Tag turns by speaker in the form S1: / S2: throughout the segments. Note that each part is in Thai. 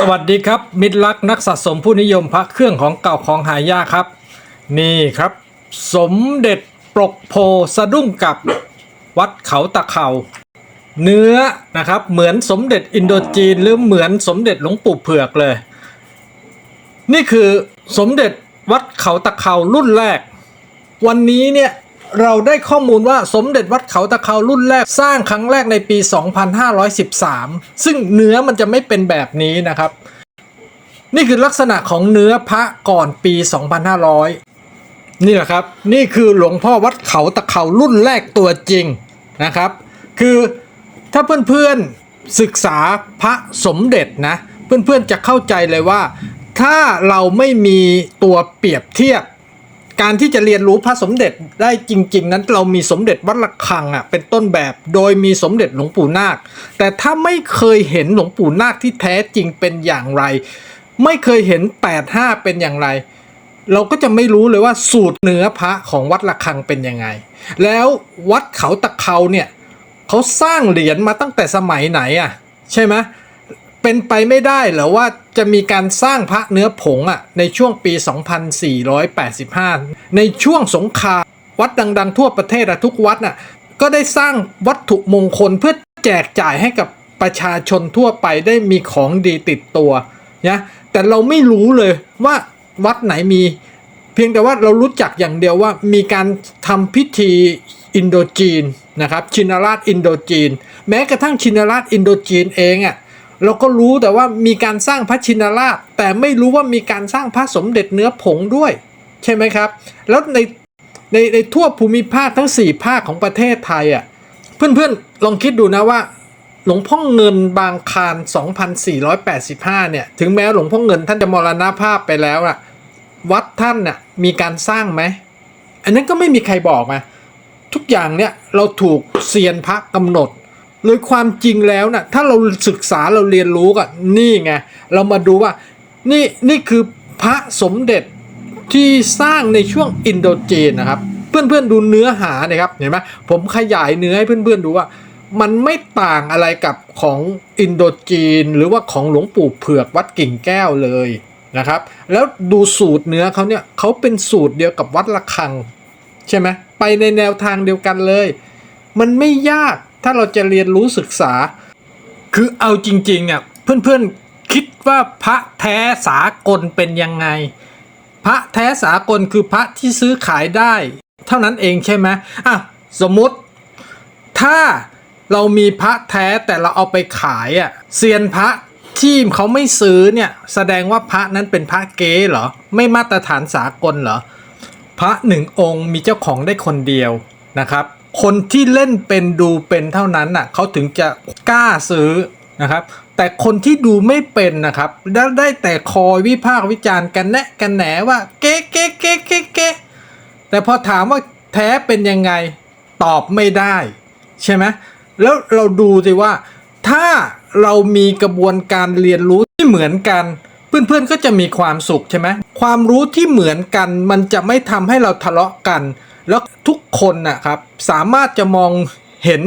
S1: สวัสดีครับ มิตรรักนักสะสมผู้นิยมพระเครื่องของเก่าของหายากครับ นี่ครับ สมเด็จปรกโพสะดุ้งกับวัดเขาตะเขา เนื้อนะครับเหมือนสมเด็จอินโดจีนหรือเหมือนสมเด็จหลวงปู่เผือกเลย นี่คือสมเด็จวัดเขาตะเขารุ่นแรก วันนี้เนี่ย เราได้ข้อมูลว่าสมเด็จวัดเขาตะเขารุ่นแรกสร้างครั้งแรกในปี 2513 ซึ่งเนื้อมันจะไม่เป็นแบบนี้นะครับ นี่คือลักษณะของเนื้อพระก่อนปี 2500 นี่แหละครับ นี่คือหลวงพ่อวัดเขาตะเขารุ่นแรกตัวจริงนะครับ คือถ้าเพื่อนๆศึกษาพระสมเด็จนะ เพื่อนๆจะเข้าใจเลยว่า ถ้าเราไม่มีตัวเปรียบเทียบ การที่จะเรียนรู้พระสมเด็จได้จริง ๆ นั้นเรามีสมเด็จวัดระฆังอะเป็นต้นแบบโดยมีสมเด็จหลวงปู่นาค แต่ถ้าไม่เคยเห็นหลวงปู่นาคที่แท้จริงเป็นอย่างไร ไม่เคยเห็น 85 เป็นอย่างไร เราก็จะไม่รู้เลยว่าสูตรเนื้อพระของวัดระฆังเป็นยังไง แล้ววัดเขาตะเขาเนี่ยเขาสร้างเหรียญมาตั้งแต่สมัยไหนอะใช่ไหม เป็นไปไม่ได้หรอว่าจะมีการสร้างพระเนื้อผงอะในช่วงปี 2485 ในช่วงสงครามวัดดัง ๆ ทั่วประเทศอะทุกวัดน่ะก็ได้สร้างวัตถุมงคลเพื่อแจกจ่ายให้กับประชาชนทั่วไปได้มีของดีติดตัวนะแต่เราไม่รู้เลยว่าวัดไหนมี เพียงแต่ว่าเรารู้จักอย่างเดียวว่ามีการทำพิธีอินโดจีนนะครับชินราชอินโดจีน แม้กระทั่งชินราชอินโดจีนเองอะ่ะ เราก็รู้แต่ว่ามีการสร้างพระชินราชแต่ไม่รู้ว่ามีการสร้างพระสมเด็จเนื้อผงด้วย ใช่ไหมครับ แล้วในในในทั่วภูมิภาคทั้ง 4 ภาคของประเทศไทยอะ่ะเพื่อนๆลองคิดดูนะว่า หลวงพ่อเงินบางคาร2485 เนี่ย ถึงแม้หลวงพ่อเงินท่านจะมรณภาพไปแล้วอะวัดท่านน่ะมีการสร้างไหม อันนั้นก็ไม่มีใครบอกมา ทุกอย่างเนี่ยเราถูกเซียนพระกำหนด เลยความจริงแล้วน่ะถ้าเราศึกษาเราเรียนรู้กันนี่ไงเรามาดูว่านี่นี่คือพระสมเด็จที่สร้างในช่วงอินโดจีนนะครับ เพื่อนๆดูเนื้อหานะครับเห็นไหมผมขยายเนื้อให้เพื่อนๆดูว่ามันไม่ต่างอะไรกับของอินโดจีน หรือว่าของหลวงปู่เผือกวัดกิ่งแก้วเลยนะครับ แล้วดูสูตรเนื้อเขาเนี่ยเขาเป็นสูตรเดียวกับวัดระฆัง ใช่ไหมไปในแนวทางเดียวกันเลย มันไม่ยาก ถ้าเราจะเรียนรู้ศึกษา คือเอาจริงๆอะเพื่อนๆคิดว่าพระแท้สากลเป็นยังไง พระแท้สากลคือพระที่ซื้อขายได้ เท่านั้นเองใช่ไหมอะสมมติ ถ้าเรามีพระแท้แต่เราเอาไปขายอะเซียนพระที่เขาไม่ซื้อเนี่ยแสดงว่าพระนั้นเป็นพระเก๊เหรอ ไม่มาตรฐานสากลเหรอ พระหนึ่งองค์มีเจ้าของได้คนเดียวนะครับ คนที่เล่นเป็นดูเป็นเท่านั้นน่ะเขาถึงจะกล้าซื้อนะครับ แต่คนที่ดูไม่เป็นนะครับได้ได้แต่คอยวิพากษ์วิจารณ์กันแนะกันแหนว่าเก๊เก๊เก๊เก๊เก๊แต่พอถามว่าแท้เป็นยังไงตอบไม่ได้ ใช่ไหมแล้วเราดูสิว่า ถ้าเรามีกระบวนการเรียนรู้ที่เหมือนกัน เพื่อนๆก็จะมีความสุขใช่ไหมความรู้ที่เหมือนกัน มันจะไม่ทำให้เราทะเลาะกัน แล้วทุกคนนะครับสามารถจะมองเห็น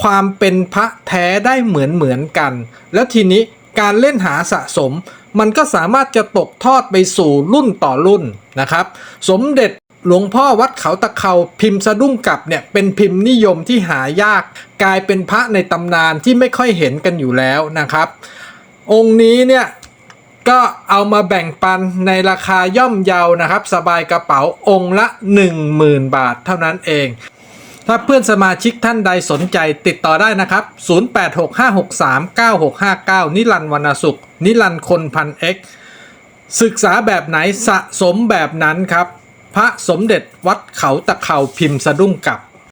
S1: ความเป็นพระแท้ได้เหมือนเหมือนกัน แล้วทีนี้การเล่นหาสะสม มันก็สามารถจะตกทอดไปสู่รุ่นต่อรุ่นนะครับ สมเด็จหลวงพ่อวัดเขาตะเขาพิมพ์สะดุ้งกลับเนี่ยเป็นพิมพ์นิยมที่หายาก กลายเป็นพระในตำนานที่ไม่ค่อยเห็นกันอยู่แล้วนะครับ องค์นี้เนี่ย ก็เอามาแบ่งปันในราคาย่อมเยานะครับ สบายกระเป๋าองค์ละ 10,000 บาทเท่านั้นเอง ถ้าเพื่อนสมาชิกท่านใดสนใจติดต่อได้นะครับ 0865639659 นิรันวรรณสุข นิรันคนพันเอ็กศึกษาแบบไหนสะสมแบบนั้นครับ พระสมเด็จวัดเขาตะเขาพิมพ์สะดุ้งกลับ